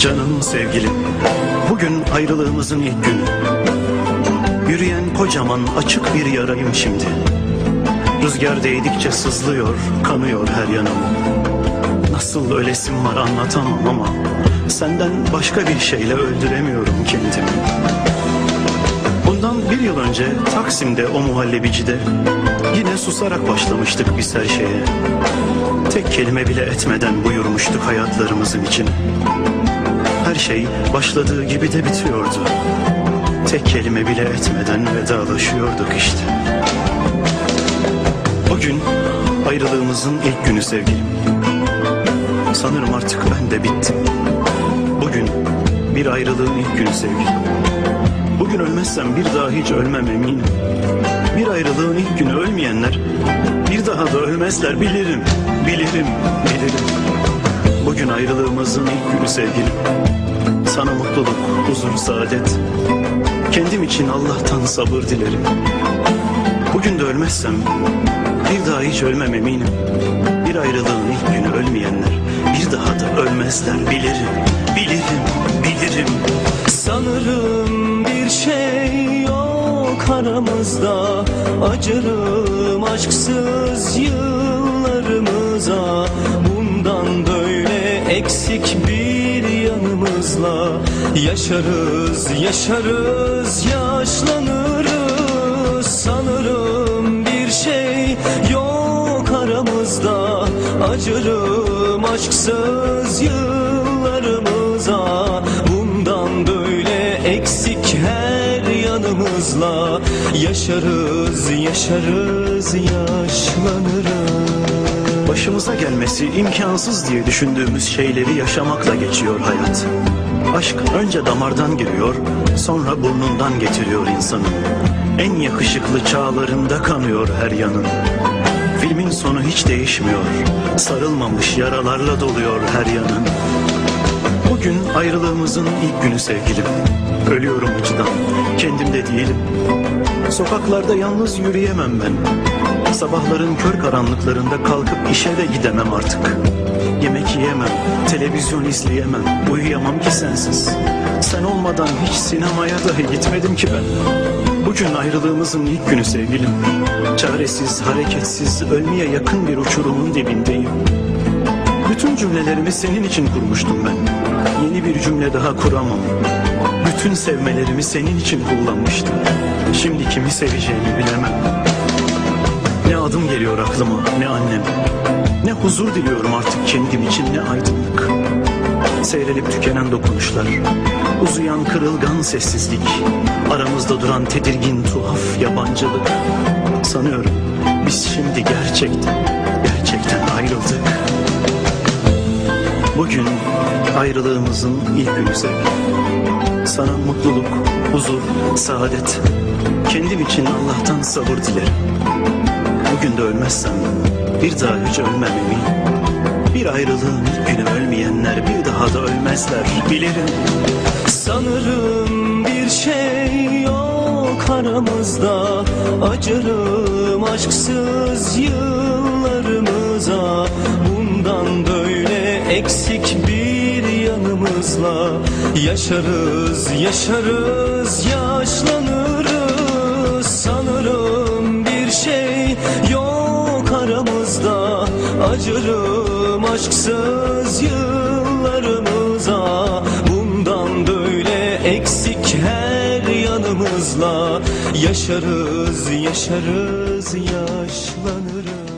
Canım sevgilim, bugün ayrılığımızın ilk günü. Yürüyen kocaman açık bir yarayım şimdi. Rüzgar değdikçe sızlıyor, kanıyor her yanım. Nasıl ölesim var anlatamam ama senden başka bir şeyle öldüremiyorum kendimi. Bundan bir yıl önce Taksim'de o muhallebicide yine susarak başlamıştık biz her şeye. Tek kelime bile etmeden buyurmuştuk hayatlarımızın için. Her şey başladığı gibi de bitiyordu. Tek kelime bile etmeden vedalaşıyorduk işte. Bugün ayrılığımızın ilk günü sevgilim. Sanırım artık ben de bittim. Bugün bir ayrılığın ilk günü sevgilim. Bugün ölmezsem bir daha hiç ölmem eminim. Bir ayrılığın ilk günü ölmeyenler bir daha da ölmezler bilirim, bilirim, bilirim. Bugün ayrılığımızın ilk günü sevgilim. Sana mutluluk, huzur, saadet. Kendim için Allah'tan sabır dilerim. Bugün de ölmezsem bir daha hiç ölmem eminim. Bir ayrılığın ilk günü ölmeyenler bir daha da ölmezler bilirim, bilirim, bilirim. Sanırım bir şey yok aramızda Acırım aşksız yıllarımıza Yaşarız, yaşarız, yaşlanırız. Sanırım bir şey yok aramızda. Acırım aşksız yıllarımıza. Bundan böyle eksik her yanımızla. Yaşarız, yaşarız, yaşlanırız. Başımıza gelmesi imkansız diye düşündüğümüz şeyleri yaşamakla geçiyor hayat. Aşk önce damardan giriyor, sonra burnundan getiriyor insanı. En yakışıklı çağlarında kanıyor her yanın. Filmin sonu hiç değişmiyor. Sarılmamış yaralarla doluyor her yanın. Bugün ayrılığımızın ilk günü sevgilim. Ölüyorum acıdan, kendimde değilim. Sokaklarda yalnız yürüyemem ben. Sabahların kör karanlıklarında kalkıp işe de gidemem artık. Yemek yiyemem, televizyon izleyemem, uyuyamam ki sensiz. Sen olmadan hiç sinemaya dahi gitmedim ki ben. Bugün ayrılığımızın ilk günü sevgilim. Çaresiz, hareketsiz, ölmeye yakın bir uçurumun dibindeyim. Bütün cümlelerimi senin için kurmuştum ben. Yeni bir cümle daha kuramam. Bütün sevmelerimi senin için kullanmıştım. Şimdi kimi seveceğimi bilemem. Ne adım geliyor aklıma ne annem. Ne huzur diliyorum artık aydınlık. Seyrelip tükenen dokunuşlar. Uzayan kırılgan sessizlik. Aramızda duran tedirgin tuhaf yabancılık. Sanıyorum biz şimdi gerçekten, gerçekten ayrıldık. Bugün ayrılığımızın ilk günü. Sana mutluluk, huzur, saadet. Kendim için Allah'tan sabır dilerim. Bugün de ölmezsem bir daha hiç ölmem eminim. Bir ayrılığın günü ölmeyenler bir daha da ölmezler bilirim. Sanırım bir şey yok aramızda Acırım aşksız yıllarımıza Bundan böyle eksik bir yanımızla Yaşarız, yaşarız, yaşlanırız Sanırım bir şey yok aramızda Acırım aşksız yıllarımıza Bundan böyle eksik her yanımızla Yaşarız, yaşarız, yaşlanırız